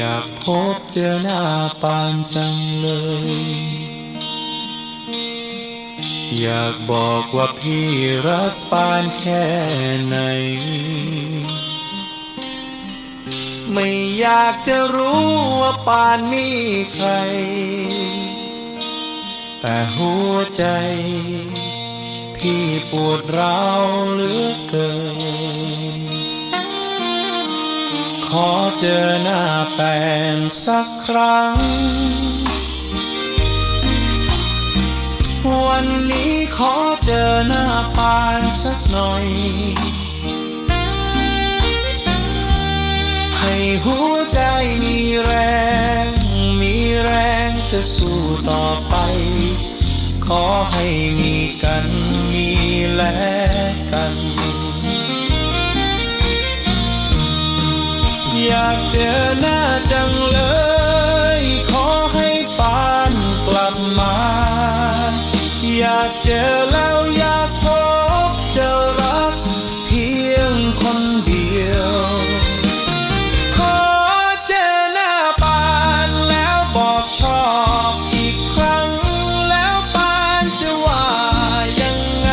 อยากพบเจอหน้าปานจังเลย อยากบอกว่าพี่รักปานแค่ไหน ไม่อยากจะรู้ว่าปานมีใคร แต่หัวใจ พี่ปวดร้าวเหลือเกิน ขอเจอหน้าแฟนสักครั้ง วันนี้ขอเจอหน้าปานสักหน่อย ให้หัวใจมีแรง มีแรงจะสู้ต่อไป ขอให้มีกันมีแลกัน อยากเจอหน้าจังเลย ขอให้ปานกลับมา อยากเจอแล้วอยากพบเจอรักเพียงคนเดียว ขอเจอหน้าปานแล้วบอกชอบอีกครั้ง แล้วปานจะว่ายังไง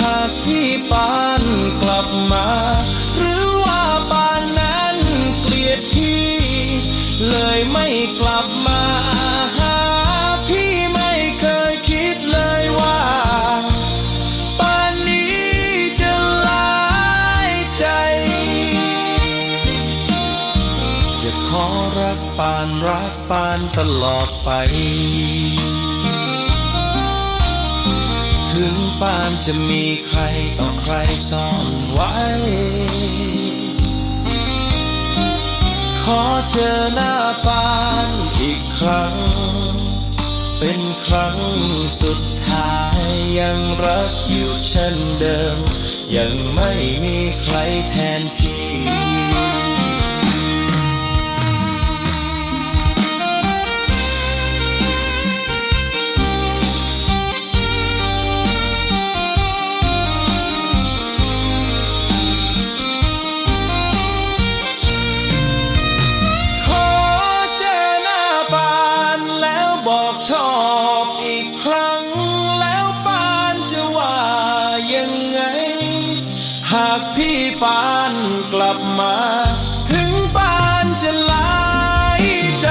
หากพี่ปานกลับมา เลยไม่กลับมาหาพี่ไม่เคยคิดเลยว่าปานนี้จะลายใจ จะขอรักปานรักปานตลอดไป ถึงปานจะมีใครต่อใครซ่อนไว้ เจอหน้าปานอีกครั้ง เป็นครั้งสุดท้ายยังรักอยู่เช่นเดิม ยังไม่มีใครแทนที่ ลับมา ถึงปานจะลายใจ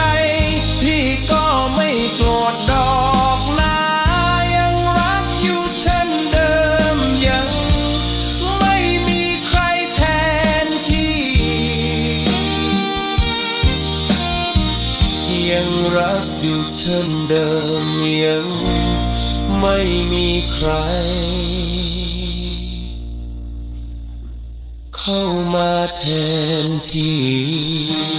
พี่ก็ไม่โกรธดอกนายังรักอยู่เช่นเดิมยัง ไม่มีใครแทนที่ ยังรักอยู่เช่นเดิมยัง ไม่มีใคร เข้ามาแทนที่